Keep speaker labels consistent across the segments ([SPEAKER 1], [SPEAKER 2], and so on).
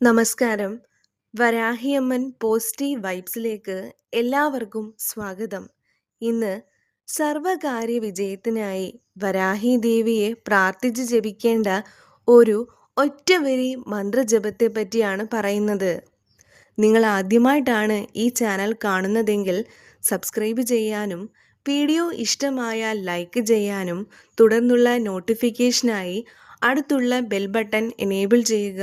[SPEAKER 1] നമസ്കാരം. വരാഹിയമ്മൻ പോസിറ്റീവ് വൈബ്സിലേക്ക് എല്ലാവർക്കും സ്വാഗതം. ഇന്ന് സർവകാര്യ വിജയത്തിനായി വരാഹി ദേവിയെ പ്രാർത്ഥിച്ച് ജപിക്കേണ്ട ഒരു ഒറ്റവരി മന്ത്രജപത്തെ പറ്റിയാണ് പറയുന്നത്. നിങ്ങൾ ആദ്യമായിട്ടാണ് ഈ ചാനൽ കാണുന്നതെങ്കിൽ സബ്സ്ക്രൈബ് ചെയ്യാനും വീഡിയോ ഇഷ്ടമായാൽ ലൈക്ക് ചെയ്യാനും തുടർന്നുള്ള നോട്ടിഫിക്കേഷനായി അടുത്തുള്ള ബെൽ ബട്ടൺ എനേബിൾ ചെയ്യുക.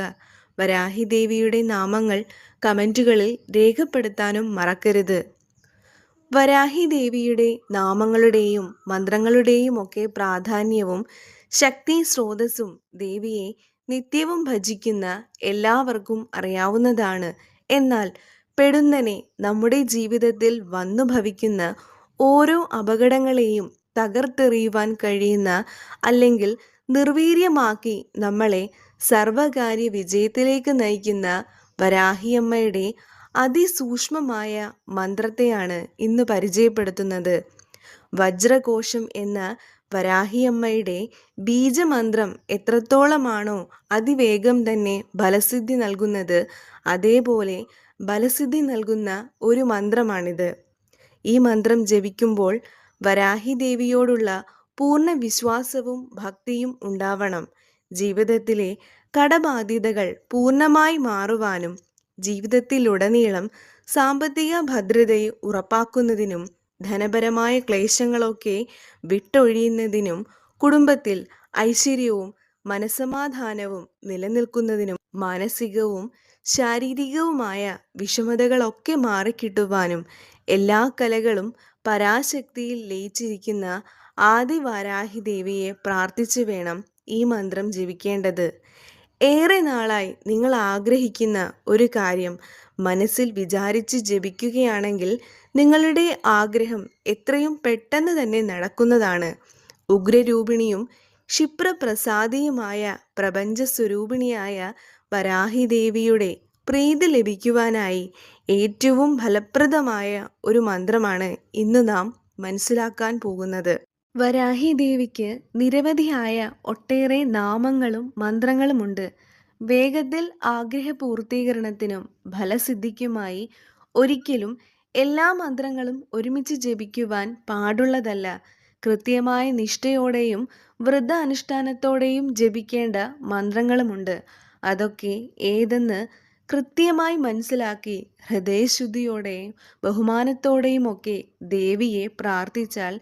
[SPEAKER 1] വരാഹി ദേവിയുടെ നാമങ്ങൾ കമന്റുകളിൽ രേഖപ്പെടുത്താനും മറക്കരുത്. വരാഹി ദേവിയുടെ നാമങ്ങളുടെയും മന്ത്രങ്ങളുടെയും ഒക്കെ പ്രാധാന്യവും ശക്തി സ്രോതസ്സും ദേവിയെ നിത്യവും ഭജിക്കുന്ന എല്ലാവർക്കും അറിയാവുന്നതാണ്. എന്നാൽ പെടുന്നനെ നമ്മുടെ ജീവിതത്തിൽ വന്നു ഭവിക്കുന്ന ഓരോ അപകടങ്ങളെയും തകർത്തെറിയുവാൻ കഴിയുന്ന അല്ലെങ്കിൽ നിർവീര്യമാക്കി നമ്മളെ സർവകാര്യ വിജയത്തിലേക്ക് നയിക്കുന്ന വരാഹിയമ്മയുടെ അതിസൂക്ഷ്മമായ മന്ത്രത്തെയാണ് ഇന്ന് പരിചയപ്പെടുത്തുന്നത്. വജ്രകോശം എന്ന വരാഹിയമ്മയുടെ ബീജമന്ത്രം എത്രത്തോളമാണോ അതിവേഗം തന്നെ ബലസിദ്ധി നൽകുന്നത് അതേപോലെ ബലസിദ്ധി നൽകുന്ന ഒരു മന്ത്രമാണിത്. ഈ മന്ത്രം ജപിക്കുമ്പോൾ വരാഹി ദേവിയോടുള്ള പൂർണ വിശ്വാസവും ഭക്തിയും ഉണ്ടാവണം. ജീവിതത്തിലെ കടബാധ്യതകൾ പൂർണമായി മാറുവാനും ജീവിതത്തിലുടനീളം സാമ്പത്തിക ഭദ്രതയെ ഉറപ്പാക്കുന്നതിനും ധനപരമായ ക്ലേശങ്ങളൊക്കെ വിട്ടൊഴിയുന്നതിനും കുടുംബത്തിൽ ഐശ്വര്യവും മനസമാധാനവും നിലനിൽക്കുന്നതിനും മാനസികവും ശാരീരികവുമായ വിഷമതകളൊക്കെ മാറിക്കിട്ടുവാനും എല്ലാ കലകളും പരാശക്തിയിൽ ലയിച്ചിരിക്കുന്ന ആദിവാരാഹി ദേവിയെ പ്രാർത്ഥിച്ചു വേണം ഈ മന്ത്രം ജപിക്കേണ്ടത്. ഏറെ നാളായി നിങ്ങൾ ആഗ്രഹിക്കുന്ന ഒരു കാര്യം മനസ്സിൽ വിചാരിച്ച് ജപിക്കുകയാണെങ്കിൽ നിങ്ങളുടെ ആഗ്രഹം എത്രയും പെട്ടെന്ന് തന്നെ നടക്കുന്നതാണ്. ഉഗ്രരൂപിണിയും ക്ഷിപ്രപ്രസാദിയുമായ പ്രപഞ്ച സ്വരൂപിണിയായ വരാഹി ദേവിയുടെ പ്രീതി ലഭിക്കുവാനായി ഏറ്റവും ഫലപ്രദമായ ഒരു മന്ത്രമാണ് ഇന്ന് നാം മനസ്സിലാക്കാൻ പോകുന്നത്. വരാഹി ദേവിക്ക് നിരവധിയായ ഒട്ടേറെ നാമങ്ങളും മന്ത്രങ്ങളുമുണ്ട്. വേഗത്തിൽ ആഗ്രഹ പൂർത്തീകരണത്തിനും ഫലസിദ്ധിക്കുമായി ഒരിക്കലും എല്ലാ മന്ത്രങ്ങളും ഒരുമിച്ച് ജപിക്കുവാൻ പാടുള്ളതല്ല. കൃത്യമായ നിഷ്ഠയോടെയും വൃദ്ധ അനുഷ്ഠാനത്തോടെയും ജപിക്കേണ്ട മന്ത്രങ്ങളുമുണ്ട്. അതൊക്കെ ഏതെന്ന് കൃത്യമായി മനസ്സിലാക്കി ഹൃദയശുദ്ധിയോടെയും ബഹുമാനത്തോടെയും ഒക്കെ ദേവിയെ പ്രാർത്ഥിച്ചാൽ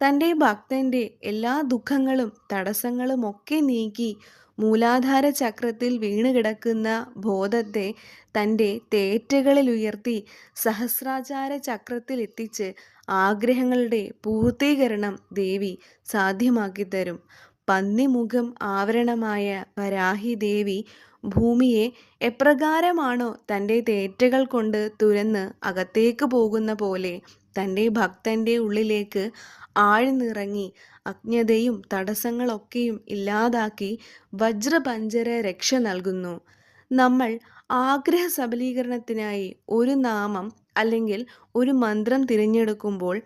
[SPEAKER 1] തന്റെ ഭക്തന്റെ എല്ലാ ദുഃഖങ്ങളും തടസ്സങ്ങളും ഒക്കെ നീക്കി മൂലാധാര ചക്രത്തിൽ വീണുകിടക്കുന്ന ബോധത്തെ തന്റെ തേറ്റകളിൽ ഉയർത്തി സഹസ്രാചാര ചക്രത്തിൽ എത്തിച്ച് ആഗ്രഹങ്ങളുടെ പൂർത്തീകരണം ദേവി സാധ്യമാക്കി തരും പന്നിമുഖം ആവരണമായ വരാഹി ദേവി ഭൂമിയെ എപ്രകാരമാണോ തന്റെ തേറ്റകൾ കൊണ്ട് തുരന്ന് അകത്തേക്ക് പോകുന്ന പോലെ തന്റെ ഭക്തന്റെ ഉള്ളിലേക്ക് ആഴ്ന്നിറങ്ങി അജ്ഞതയും തടസ്സങ്ങളൊക്കെയും ഇല്ലാതാക്കി വജ്രപഞ്ചര രക്ഷ നൽകുന്നു. നമ്മൾ ആഗ്രഹ സബലീകരണത്തിനായി ഒരു നാമം അല്ലെങ്കിൽ ഒരു മന്ത്രം തിരഞ്ഞെടുക്കുമ്പോൾ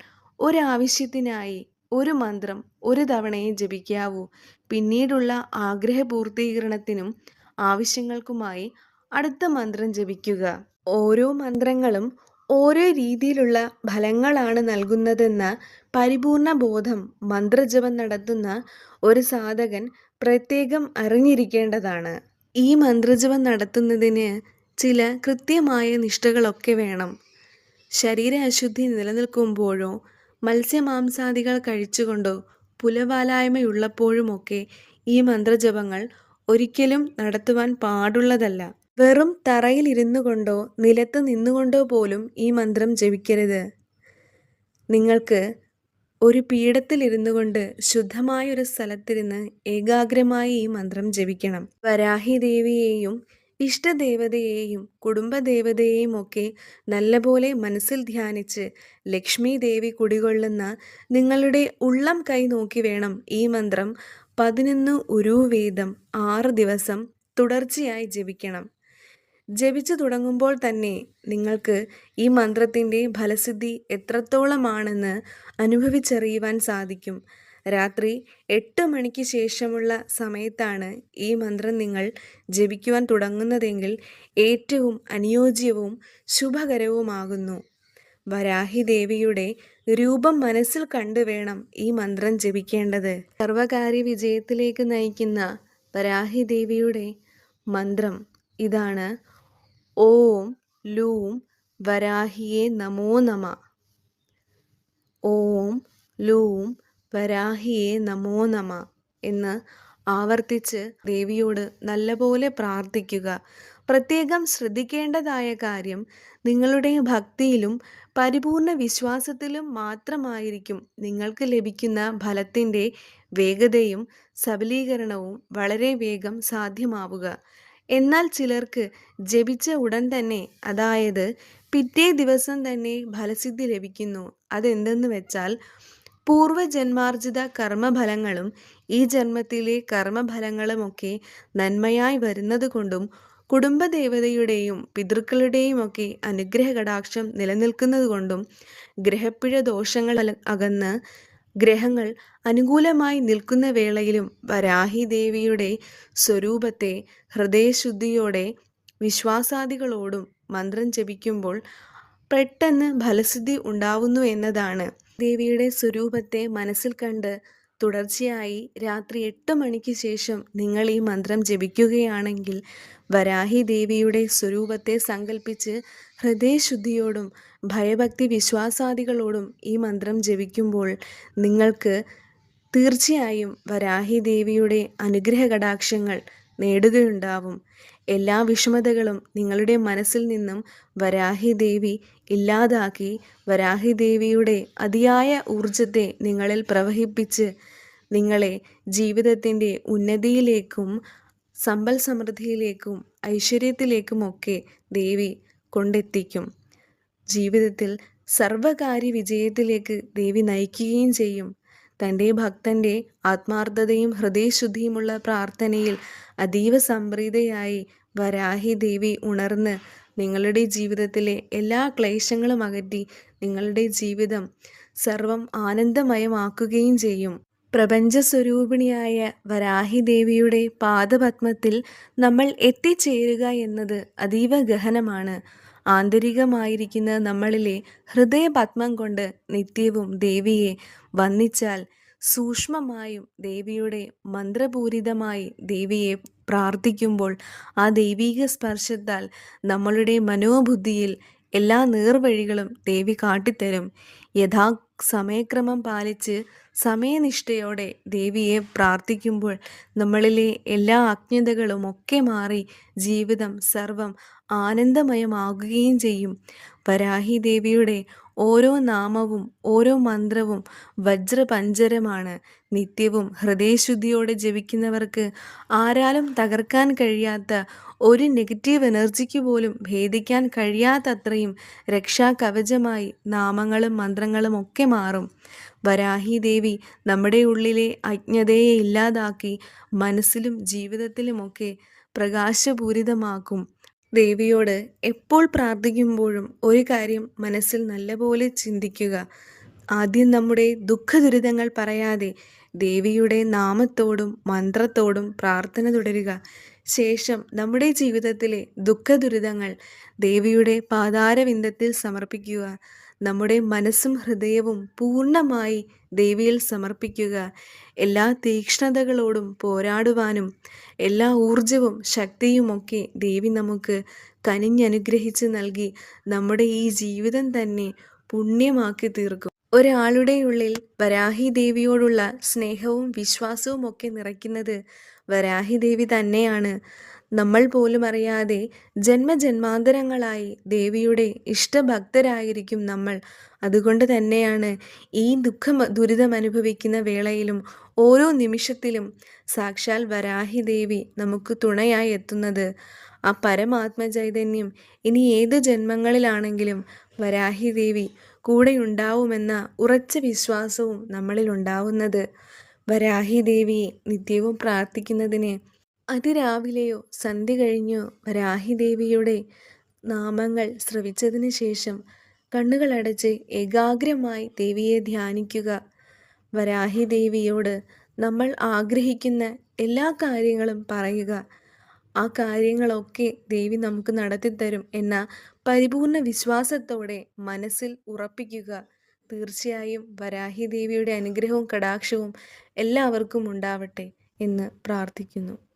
[SPEAKER 1] ഒരാവശ്യത്തിനായി ഒരു മന്ത്രം ഒരു തവണയെ ജപിക്കാവൂ. പിന്നീടുള്ള ആഗ്രഹ പൂർത്തീകരണത്തിനും ആവശ്യങ്ങൾക്കുമായി അടുത്ത മന്ത്രം ജപിക്കുക. ഓരോ മന്ത്രങ്ങളും ഓരോ രീതിയിലുള്ള ഫലങ്ങളാണ് നൽകുന്നതെന്ന പരിപൂർണ ബോധം മന്ത്രജപം നടത്തുന്ന ഒരു സാധകൻ പ്രത്യേകം അറിഞ്ഞിരിക്കേണ്ടതാണ്. ഈ മന്ത്രജപം നടത്തുന്നതിന് ചില കൃത്യമായ നിഷ്ഠകളൊക്കെ വേണം. ശരീര അശുദ്ധി നിലനിൽക്കുമ്പോഴോ മത്സ്യമാംസാദികൾ കഴിച്ചുകൊണ്ടോ പുലവാലായ്മയുള്ളപ്പോഴുമൊക്കെ ഈ മന്ത്രജപങ്ങൾ ഒരിക്കലും നടത്തുവാൻ പാടുള്ളതല്ല. വെറും തറയിൽ ഇരുന്നു കൊണ്ടോ നിലത്ത് നിന്നുകൊണ്ടോ പോലും ഈ മന്ത്രം ജപിക്കരുത്. നിങ്ങൾക്ക് ഒരു പീഠത്തിലിരുന്നു കൊണ്ട് ശുദ്ധമായ ഒരു സ്ഥലത്തിരുന്ന് ഏകാഗ്രമായി ഈ മന്ത്രം ജപിക്കണം. വരാഹി ദേവിയെയും ഇഷ്ടദേവതയെയും കുടുംബദേവതയെയും ഒക്കെ നല്ലപോലെ മനസ്സിൽ ധ്യാനിച്ച് ലക്ഷ്മി ദേവി കുടികൊള്ളുന്ന നിങ്ങളുടെ ഉള്ളം കൈ നോക്കി വേണം ഈ മന്ത്രം പതിനൊന്ന് ഉരുവേദം ആറ് ദിവസം തുടർച്ചയായി ജപിക്കണം. ജപിച്ചു തുടങ്ങുമ്പോൾ തന്നെ നിങ്ങൾക്ക് ഈ മന്ത്രത്തിന്റെ ഫലസിദ്ധി എത്രത്തോളമാണെന്ന് അനുഭവിച്ചറിയുവാൻ സാധിക്കും. രാത്രി എട്ട് മണിക്ക് ശേഷമുള്ള സമയത്താണ് ഈ മന്ത്രം നിങ്ങൾ ജപിക്കുവാൻ തുടങ്ങുന്നതെങ്കിൽ ഏറ്റവും അനുയോജ്യവും ശുഭകരവുമാകുന്നു. വരാഹി ദേവിയുടെ രൂപം മനസ്സിൽ കണ്ടു വേണം ഈ മന്ത്രം ജപിക്കേണ്ടത്. സർവകാര്യ വിജയത്തിലേക്ക് നയിക്കുന്ന വരാഹി ദേവിയുടെ മന്ത്രം ഇതാണ് ഓം ലൂം വരാഹിയെ നമോ നമ. ഓം ലൂം വരാഹിയെ നമോ നമ എന്ന് ആവർത്തിച്ച് ദേവിയോട് നല്ലപോലെ പ്രാർത്ഥിക്കുക. പ്രത്യേകം ശ്രദ്ധിക്കേണ്ടതായ കാര്യം നിങ്ങളുടെ ഭക്തിയിലും പരിപൂർണ വിശ്വാസത്തിലും മാത്രമായിരിക്കും നിങ്ങൾക്ക് ലഭിക്കുന്ന ഫലത്തിന്റെ വേഗതയും സബലീകരണവും വളരെ വേഗം സാധ്യമാവുക. എന്നാൽ ചിലർക്ക് ജപിച്ച ഉടൻ തന്നെ അതായത് പിറ്റേ ദിവസം തന്നെ ഫലസിദ്ധി ലഭിക്കുന്നു. അതെന്തെന്ന് വെച്ചാൽ പൂർവജന്മാർജിത കർമ്മഫലങ്ങളും ഈ ജന്മത്തിലെ കർമ്മഫലങ്ങളുമൊക്കെ നന്മയായി വരുന്നത് കൊണ്ടും കുടുംബദേവതയുടെയും പിതൃക്കളുടെയും ഒക്കെ അനുഗ്രഹ കടാക്ഷം നിലനിൽക്കുന്നത് കൊണ്ടും ഗ്രഹപ്പിഴ ദോഷങ്ങൾ അകന്ന് ഗ്രഹങ്ങൾ അനുകൂലമായി നിൽക്കുന്ന വേളയിലും വരാഹി ദേവിയുടെ സ്വരൂപത്തെ ഹൃദയശുദ്ധിയോടെ വിശ്വാസാദികളോടും മന്ത്രം ജപിക്കുമ്പോൾ പെട്ടെന്ന് ഫലസിദ്ധി ഉണ്ടാവുന്നു എന്നതാണ് ദേവിയുടെ സ്വരൂപത്തെ മനസ്സിൽ കണ്ട് തുടർച്ചയായി രാത്രി എട്ട് മണിക്ക് ശേഷം നിങ്ങൾ ഈ മന്ത്രം ജപിക്കുകയാണെങ്കിൽ വരാഹി ദേവിയുടെ സ്വരൂപത്തെ സങ്കല്പിച്ച് ഹൃദയശുദ്ധിയോടും ഭയഭക്തി വിശ്വാസാദികളോടും ഈ മന്ത്രം ജപിക്കുമ്പോൾ നിങ്ങൾക്ക് തീർച്ചയായും വരാഹി ദേവിയുടെ അനുഗ്രഹ കടാക്ഷങ്ങൾ നേടുകയുണ്ടാവും. എല്ലാ വിഷമതകളും നിങ്ങളുടെ മനസ്സിൽ നിന്നും വരാഹി ദേവി ഇല്ലാതാക്കി വരാഹി ദേവിയുടെ അതിയായ ഊർജത്തെ നിങ്ങളിൽ പ്രവഹിപ്പിച്ച് നിങ്ങളെ ജീവിതത്തിന്റെ ഉന്നതിയിലേക്കും സമ്പൽ സമൃദ്ധിയിലേക്കും ഐശ്വര്യത്തിലേക്കുമൊക്കെ ദേവി കൊണ്ടെത്തിക്കും. ജീവിതത്തിൽ സർവകാര്യ വിജയത്തിലേക്ക് ദേവി നയിക്കുകയും ചെയ്യും. തന്റെ ഭക്തന്റെ ആത്മാർത്ഥതയും ഹൃദയശുദ്ധിയുമുള്ള പ്രാർത്ഥനയിൽ അതീവ സംപ്രീതയായി വരാഹി ദേവി ഉണർന്ന് നിങ്ങളുടെ ജീവിതത്തിലെ എല്ലാ ക്ലേശങ്ങളും അകറ്റി നിങ്ങളുടെ ജീവിതം സർവം ആനന്ദമയമാക്കുകയും ചെയ്യും. പ്രപഞ്ചസ്വരൂപിണിയായ വരാഹി ദേവിയുടെ പാദപത്മത്തിൽ നമ്മൾ എത്തിച്ചേരുക എന്നത് അതീവ ഗഹനമാണ്. ആന്തരികമായിരിക്കുന്ന നമ്മളിലെ ഹൃദയപത്മം കൊണ്ട് നിത്യവും ദേവിയെ വന്നിച്ചാൽ സൂക്ഷ്മമായും ദേവിയുടെ മന്ത്രപൂരിതമായി ദേവിയെ പ്രാർത്ഥിക്കുമ്പോൾ ആ ദൈവീക സ്പർശത്താൽ നമ്മളുടെ മനോബുദ്ധിയിൽ എല്ലാ നേർവഴികളും ദേവി കാട്ടിത്തരും. യഥാ സമയക്രമം പാലിച്ച് സമയനിഷ്ഠയോടെ ദേവിയെ പ്രാർത്ഥിക്കുമ്പോൾ നമ്മളിലെ എല്ലാ അജ്ഞതകളും ഒക്കെ മാറി ജീവിതം സർവം ആനന്ദമയമാകുകയും ചെയ്യും. വരാഹി ദേവിയുടെ ഓരോ നാമവും ഓരോ മന്ത്രവും വജ്രപഞ്ചരമാണ്. നിത്യവും ഹൃദയശുദ്ധിയോടെ ജപിക്കുന്നവർക്ക് ആരാലും തകർക്കാൻ കഴിയാത്ത ഒരു നെഗറ്റീവ് എനർജിക്ക് പോലും ഭേദിക്കാൻ കഴിയാത്തത്രയും രക്ഷാകവചമായി നാമങ്ങളും മന്ത്രങ്ങളും ഒക്കെ മാറും. വരാഹി ദേവി നമ്മുടെ ഉള്ളിലെ അജ്ഞതയെ ഇല്ലാതാക്കി മനസ്സിലും ജീവിതത്തിലുമൊക്കെ പ്രകാശപൂരിതമാക്കും. ദേവിയോട് എപ്പോൾ പ്രാർത്ഥിക്കുമ്പോഴും ഒരു കാര്യം മനസ്സിൽ നല്ലപോലെ ചിന്തിക്കുക. ആദ്യം നമ്മുടെ ദുഃഖദുരിതങ്ങൾ പറയാതെ ദേവിയുടെ നാമത്തോടും മന്ത്രത്തോടും പ്രാർത്ഥന തുടരുക. ശേഷം നമ്മുടെ ജീവിതത്തിലെ ദുഃഖദുരിതങ്ങൾ ദേവിയുടെ പാതാരവിന്ദത്തിൽ സമർപ്പിക്കുക. നമ്മുടെ മനസ്സും ഹൃദയവും പൂർണമായി ദേവിയിൽ സമർപ്പിക്കുക. എല്ലാ തീക്ഷ്ണതകളോടും പോരാടുവാനും എല്ലാ ഊർജവും ശക്തിയുമൊക്കെ ദേവി നമുക്ക് കനിഞ്ഞനുഗ്രഹിച്ച് നൽകി നമ്മുടെ ഈ ജീവിതം തന്നെ പുണ്യമാക്കി തീർക്കും. ഒരാളുടെ ഉള്ളിൽ വരാഹി ദേവിയോടുള്ള സ്നേഹവും വിശ്വാസവും ഒക്കെ നിറയ്ക്കുന്നത് വരാഹി ദേവി തന്നെയാണ്. നമ്മൾ പോലും അറിയാതെ ജന്മജന്മാന്തരങ്ങളായി ദേവിയുടെ ഇഷ്ടഭക്തരായിരിക്കും നമ്മൾ. അതുകൊണ്ട് തന്നെയാണ് ഈ ദുഃഖം ദുരിതം അനുഭവിക്കുന്ന വേളയിലും ഓരോ നിമിഷത്തിലും സാക്ഷാൽ വരാഹി ദേവി നമുക്ക് തുണയായി എത്തുന്നത്. ആ പരമാത്മ ചൈതന്യം ഇനി ഏത് ജന്മങ്ങളിലാണെങ്കിലും വരാഹി ദേവി കൂടെയുണ്ടാവുമെന്ന ഉറച്ച വിശ്വാസവും നമ്മളിൽ ഉണ്ടാവുന്നത്. വരാഹി ദേവിയെ നിത്യവും പ്രാർത്ഥിക്കുന്നതിന് അതിരാവിലെയോ സന്ധ്യ കഴിഞ്ഞോ. രാഹിദേവിയുടെ നാമങ്ങൾ ശ്രവിച്ചതിന് ശേഷം കണ്ണുകളടച്ച് ഏകാഗ്രമായി ദേവിയെ ധ്യാനിക്കുക. വരാഹി ദേവിയോട് നമ്മൾ ആഗ്രഹിക്കുന്ന എല്ലാ കാര്യങ്ങളും പറയുക. ആ കാര്യങ്ങളൊക്കെ ദേവി നമുക്ക് നടത്തിത്തരും എന്ന പരിപൂർണ വിശ്വാസത്തോടെ മനസ്സിൽ ഉറപ്പിക്കുക. തീർച്ചയായും വരാഹി ദേവിയുടെ അനുഗ്രഹവും കടാക്ഷവും എല്ലാവർക്കും ഉണ്ടാവട്ടെ എന്ന് പ്രാർത്ഥിക്കുന്നു.